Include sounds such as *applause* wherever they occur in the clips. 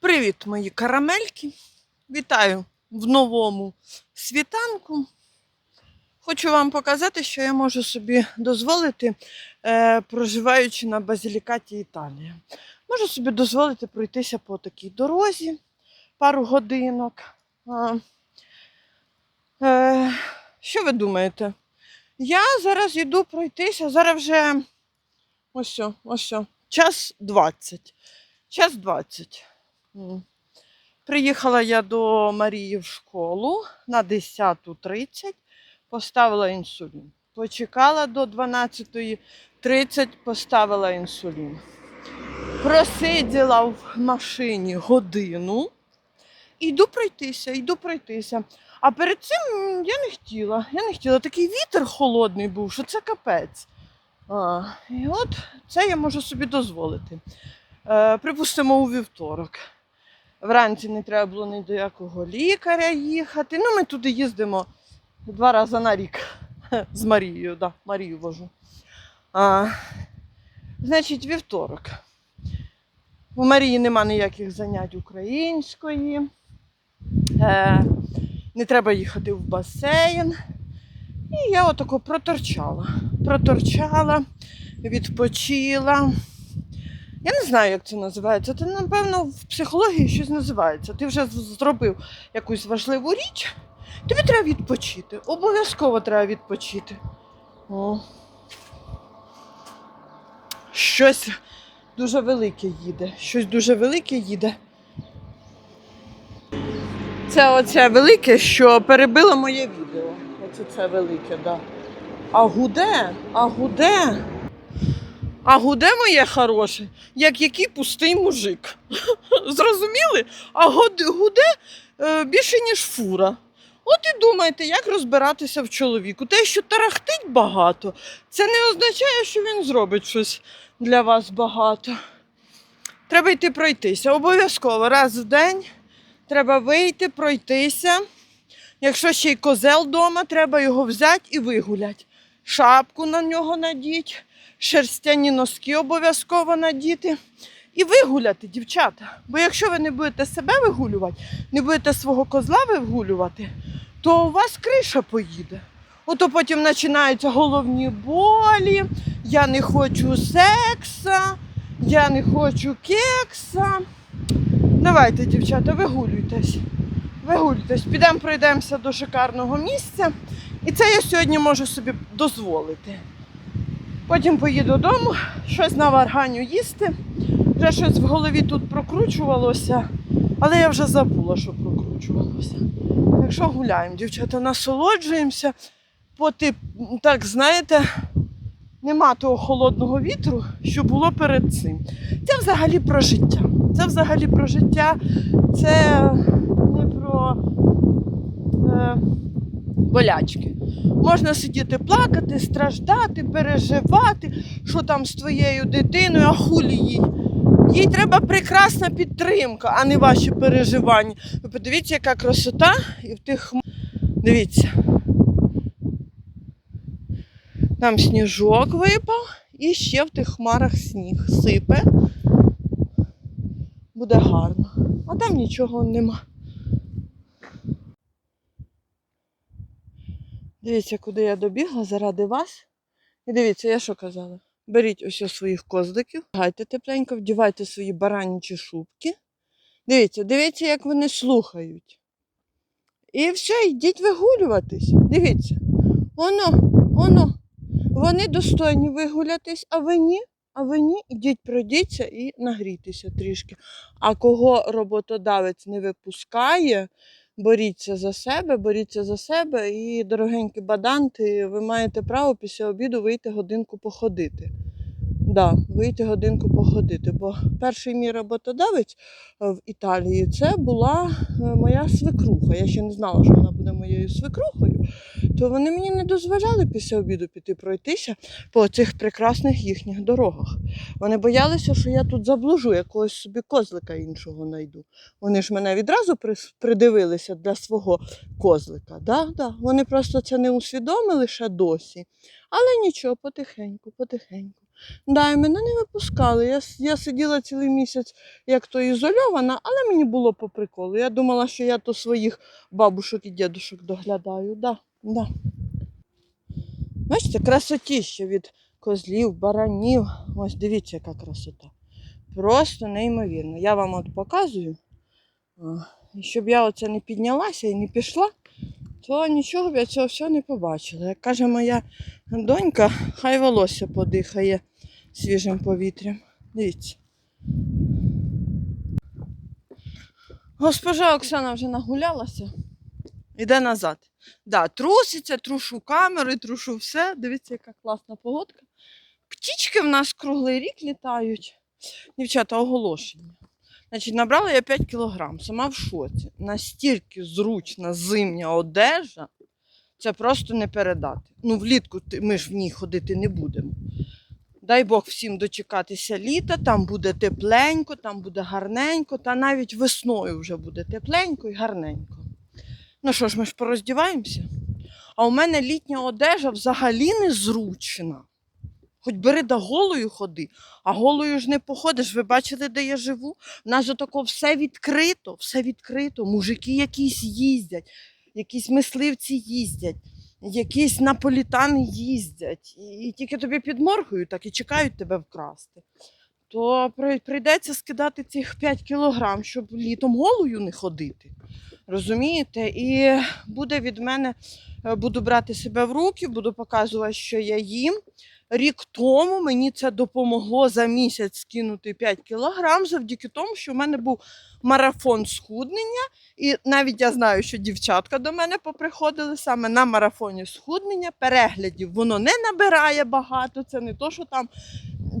Привіт, мої карамельки! Вітаю в новому світанку. Хочу вам показати, що я можу собі дозволити, е, проживаючи на базилікаті Італії. Можу собі дозволити пройтися по такій дорозі пару годинок. Е, що ви думаєте? Я зараз йду пройтися, зараз вже ось, ось, час 20. Час 20. Приїхала я до Марії в школу на 10.30, поставила інсулін. Почекала до 12.30, поставила інсулін. Просиділа в машині годину. Йду пройтися, йду пройтися. А перед цим я не хотіла. Я не хотіла. Такий вітер холодний був, що це капець. А, і от це я можу собі дозволити. Е, припустимо, у вівторок. Вранці не треба було ні до якого лікаря їхати. Ну, ми туди їздимо два рази на рік *laughs* з Марією. Да, Марію вожу. А, значить, вівторок. У Марії нема ніяких занять української. Е, не треба їхати в басейн. І я отако проторчала. Проторчала, відпочила. Я не знаю, як це називається. Це, напевно, в психології щось називається. Ти вже зробив якусь важливу річ, тобі треба відпочити. Обов'язково треба відпочити. О. Щось дуже велике їде. Щось дуже велике їде. Це оце велике, що перебило моє відео. Оце це велике, так. Да. А гуде, а гуде. А гуде моє хороше, як який пустий мужик. *laughs* Зрозуміли? А гуде, е, більше, ніж фура. От і думайте, як розбиратися в чоловіку. Те, що тарахтить багато, це не означає, що він зробить щось для вас багато. Треба йти пройтися. Обов'язково раз в день треба вийти, пройтися. Якщо ще й козел вдома, треба його взяти і вигуляти. Шапку на нього надіть шерстяні носки обов'язково надіти і вигуляти, дівчата. Бо якщо ви не будете себе вигулювати, не будете свого козла вигулювати, то у вас криша поїде. Ото потім починаються головні болі, я не хочу секса, я не хочу кекса. Давайте, дівчата, вигулюйтесь. Вигулюйтесь, підемо пройдемося до шикарного місця. І це я сьогодні можу собі дозволити. Потім поїду додому, щось наварганю їсти. Вже щось в голові тут прокручувалося, але я вже забула, що прокручувалося. Так що гуляємо, дівчата, насолоджуємося. Поти, так, знаєте, нема того холодного вітру, що було перед цим. Це взагалі про життя. Це взагалі про життя, це не про е, болячки. Можна сидіти плакати, страждати, переживати, що там з твоєю дитиною, а хулі їй. Їй треба прекрасна підтримка, а не ваші переживання. Ви подивіться, яка красота і в тих. Дивіться. Там сніжок випав і ще в тих хмарах сніг сипе. Буде гарно. А там нічого нема. Дивіться, куди я добігла заради вас. І дивіться, я що казала? Беріть ось своїх козликів, гайте тепленько, вдівайте свої баранічі шубки. Дивіться, дивіться, як вони слухають. І все, йдіть вигулюватись. Дивіться. Воно, воно. Вони достойні вигулятись, а ви ні. А ви ні, ідіть пройдіться і нагрійтеся трішки. А кого роботодавець не випускає, боріться за себе, боріться за себе і, дорогенькі баданти, ви маєте право після обіду вийти годинку походити. Да, вийти годинку походити. Бо перший мій роботодавець е, в Італії це була е, моя свекруха. Я ще не знала, що вона буде моєю свекрухою. То вони мені не дозволяли після обіду піти пройтися по цих прекрасних їхніх дорогах. Вони боялися, що я тут заблужу, якогось собі козлика іншого знайду. Вони ж мене відразу придивилися для свого козлика. Да? Да. Вони просто це не усвідомили ще досі. Але нічого, потихеньку, потихеньку. Да, і мене не випускали. Я, я сиділа цілий місяць як то ізольована, але мені було по приколу. Я думала, що я то своїх бабушок і дідушок доглядаю. Да, да. Бачите, красотіще від козлів, баранів. Ось дивіться, яка красота. Просто неймовірно. Я вам от показую. Щоб я оце не піднялася і не пішла, то нічого б я цього всього не побачила. Як каже моя донька, хай волосся подихає свіжим повітрям. Дивіться. Госпожа Оксана вже нагулялася. Іде назад. Да, труситься, трушу камери, трушу все. Дивіться, яка класна погодка. Птічки в нас круглий рік літають. Дівчата, оголошення. Значить, набрала я 5 кілограм, сама в шоці. Настільки зручна зимня одежа, це просто не передати. Ну, влітку ми ж в ній ходити не будемо. Дай Бог всім дочекатися літа, там буде тепленько, там буде гарненько, та навіть весною вже буде тепленько і гарненько. Ну що ж, ми ж пороздіваємося. А у мене літня одежа взагалі незручна. Хоч бери да голою ходи, а голою ж не походиш. Ви бачили, де я живу? У нас же тако все відкрито, все відкрито. Мужики якісь їздять, якісь мисливці їздять, якісь наполітани їздять. І, і тільки тобі підморгують так і чекають тебе вкрасти. То прийдеться скидати цих 5 кілограм, щоб літом голою не ходити. Розумієте? І буде від мене, е, буду брати себе в руки, буду показувати, що я їм. Рік тому мені це допомогло за місяць скинути 5 кілограм завдяки тому, що в мене був марафон схуднення. І навіть я знаю, що дівчатка до мене поприходили саме на марафоні схуднення. Переглядів воно не набирає багато. Це не то, що там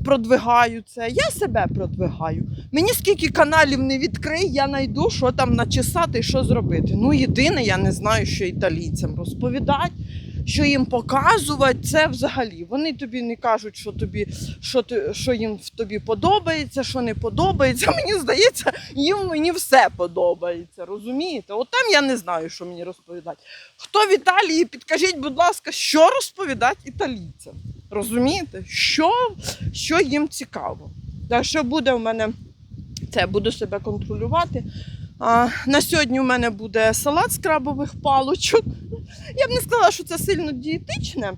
продвигаю це. Я себе продвигаю. Мені скільки каналів не відкрий, я знайду, що там начесати і що зробити. Ну, єдине, я не знаю, що італійцям розповідати, що їм показувати, це взагалі. Вони тобі не кажуть, що тобі, що, ти, що їм в тобі подобається, що не подобається. *laughs* Мені здається, їм мені все подобається. Розумієте? От там я не знаю, що мені розповідати. Хто в Італії, підкажіть, будь ласка, що розповідати італійцям? Розумієте? Що, що їм цікаво? Так що буде в мене це, буду себе контролювати. А, на сьогодні у мене буде салат з крабових палочок. Я б не сказала, що це сильно дієтичне,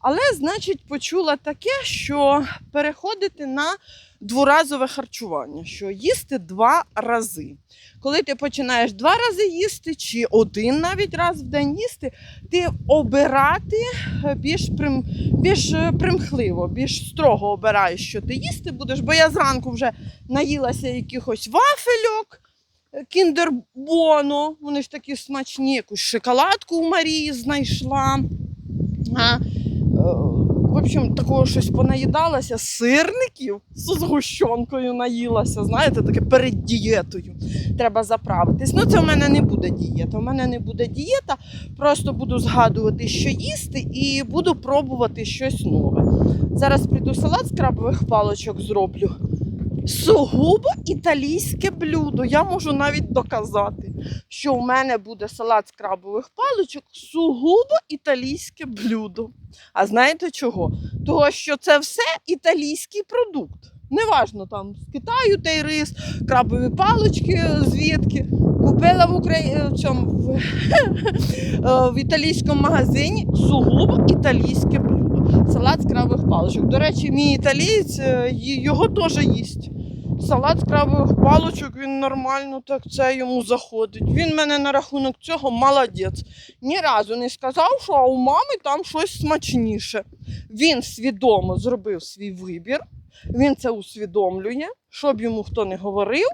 але, значить, почула таке, що переходити на дворазове харчування, що їсти два рази. Коли ти починаєш два рази їсти, чи один навіть раз в день їсти, ти обирати е, більш, прим, більш е, примхливо, більш строго обираєш, що ти їсти будеш, бо я зранку вже наїлася якихось вафельок. Кіндер Боно, вони ж такі смачні, якусь шоколадку у Марії знайшла. А, е, в общем, такого щось понаїдалася, сирників з згущенкою наїлася. Знаєте, таке перед дієтою. Треба заправитись. Ну, це в мене не буде дієта. У мене не буде дієта. Просто буду згадувати, що їсти, і буду пробувати щось нове. Зараз прийду салат з крабових палочок зроблю. Сугубо італійське блюдо. Я можу навіть доказати, що у мене буде салат з крабових паличок сугубо італійське блюдо. А знаєте чого? Того, що це все італійський продукт. Неважно там з Китаю той рис, крабові палички звідки. Купила в Украї... в цьому в... *laughs* в італійському магазині сугубо італійське блюдо. Салат з крабових паличок. До речі, мій італієць е, його теж їсть. Салат з крабових паличок, він нормально так це йому заходить. Він мене на рахунок цього молодець. Ні разу не сказав, що у мами там щось смачніше. Він свідомо зробив свій вибір, він це усвідомлює, щоб йому хто не говорив.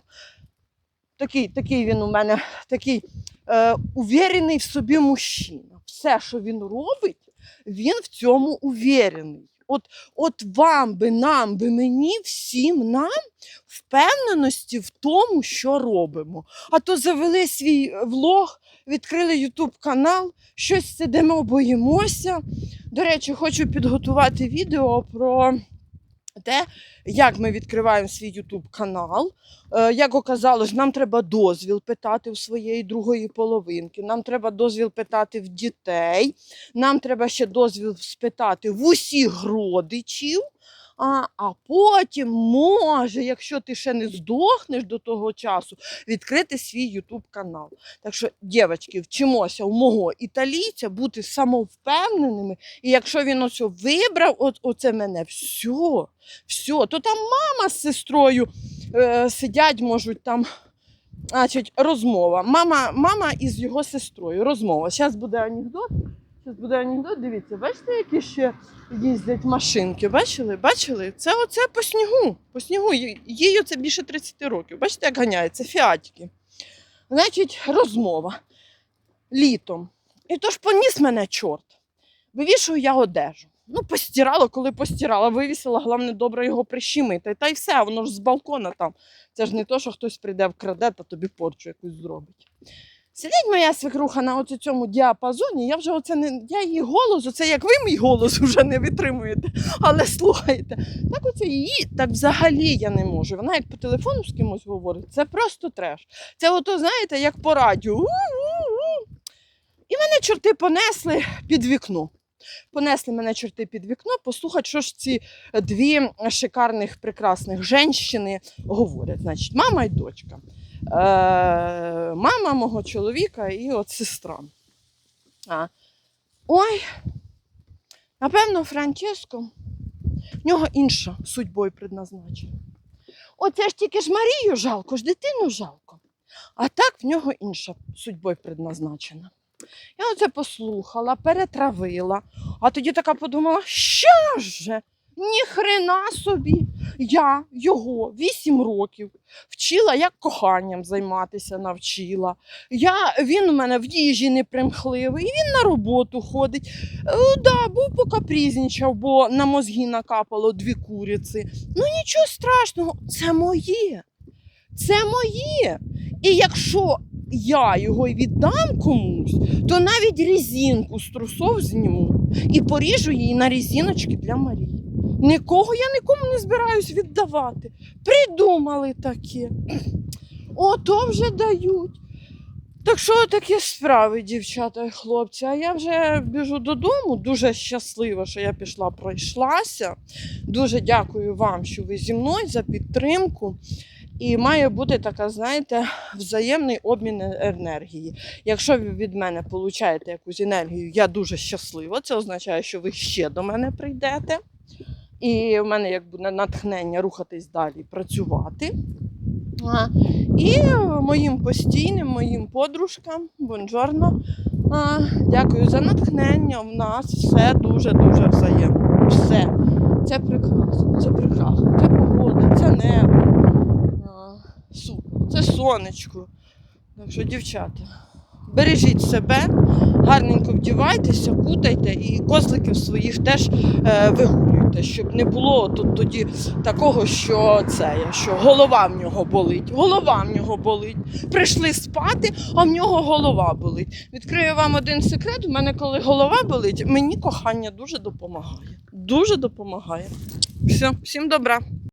Такий, такий він у мене такий е, увірений в собі мужчина. Все, що він робить, він в цьому увірений. От, от вам би, нам би, мені, всім нам впевненості в тому, що робимо. А то завели свій е, влог, відкрили Ютуб канал, щось сидимо, боїмося. До речі, хочу підготувати відео про те, як ми відкриваємо свій Ютуб канал. Е, Як оказалось, нам треба дозвіл питати у своєї другої половинки, нам треба дозвіл питати в дітей, нам треба ще дозвіл спитати в усіх родичів. А, а потім може, якщо ти ще не здохнеш до того часу, відкрити свій YouTube канал. Так що, дівчатки, вчимося у мого італійця бути самовпевненими. І якщо він оце вибрав, от, оце мене, все, все, то там мама з сестрою е, сидять, можуть там. Значить, розмова. Мама, мама із його сестрою. Розмова. Зараз буде анекдот. Зараз буде анекдот. Дивіться, бачите, які ще їздять машинки. Бачили? Бачили? Це оце по снігу. По снігу. Їй оце більше 30 років. Бачите, як ганяється? Фіатики. Значить, розмова. Літом. І то ж поніс мене чорт. Вивішую я одежу. Ну, постирала, коли постирала, вивісила, головне добре його прищемити. Та й все, воно ж з балкона там. Це ж не то, що хтось прийде вкраде та тобі порчу якусь зробить. Сидить моя свекруха на оце цьому діапазоні, я вже оце не. Я її голос, оце як ви мій голос *laughs* вже не витримуєте, але слухайте. Так оце її так взагалі я не можу. Вона як по телефону з кимось говорить, це просто треш. Це ото, знаєте, як по радіо. У-у-у. І мене чорти понесли під вікно. Понесли мене чорти під вікно, послухати, що ж ці дві шикарних, прекрасних женщини говорять. Значить, мама і дочка. Е, мама мого чоловіка і от сестра. А. Ой, напевно, Франческо, в нього інша судьбою предназначена. Оце ж тільки ж Марію жалко, ж дитину жалко. А так в нього інша судьбою предназначена. Я оце послухала, перетравила, а тоді така подумала, що ж, ніхрена собі. Я його 8 років вчила, як коханням займатися навчила. Я, він у мене в їжі не примхливий, він на роботу ходить. Е, да, був покапрізнічав, бо на мозги накапало дві куриці. Ну нічого страшного, це моє. Це моє. І якщо я його віддам комусь, то навіть резинку з трусов зніму і поріжу її на резиночки для Марії. Нікого я нікому не збираюсь віддавати. Придумали таке. Ото вже дають. Так що такі справи, дівчата і хлопці. А я вже біжу додому. Дуже щаслива, що я пішла, пройшлася. Дуже дякую вам, що ви зі мною за підтримку. І має бути така, знаєте, взаємний обмін енергії. Якщо ви від мене получаєте якусь енергію, я дуже щаслива. Це означає, що ви ще до мене прийдете. І в мене як буде натхнення рухатись далі, працювати. І моїм постійним, моїм подружкам, бонжорно. Дякую за натхнення. У нас все дуже-дуже взаємно. Все. Це прекрасно, це прекрасно. Це погода, це небо. Це сонечко. Так що, дівчата, бережіть себе, гарненько вдівайтеся, кутайте і козликів своїх теж е, вигулюйте, щоб не було тут тоді такого, що це, що голова в нього болить. Голова в нього болить. Прийшли спати, а в нього голова болить. Відкрию вам один секрет. У мене, коли голова болить, мені кохання дуже допомагає. Дуже допомагає. Все, всім добра.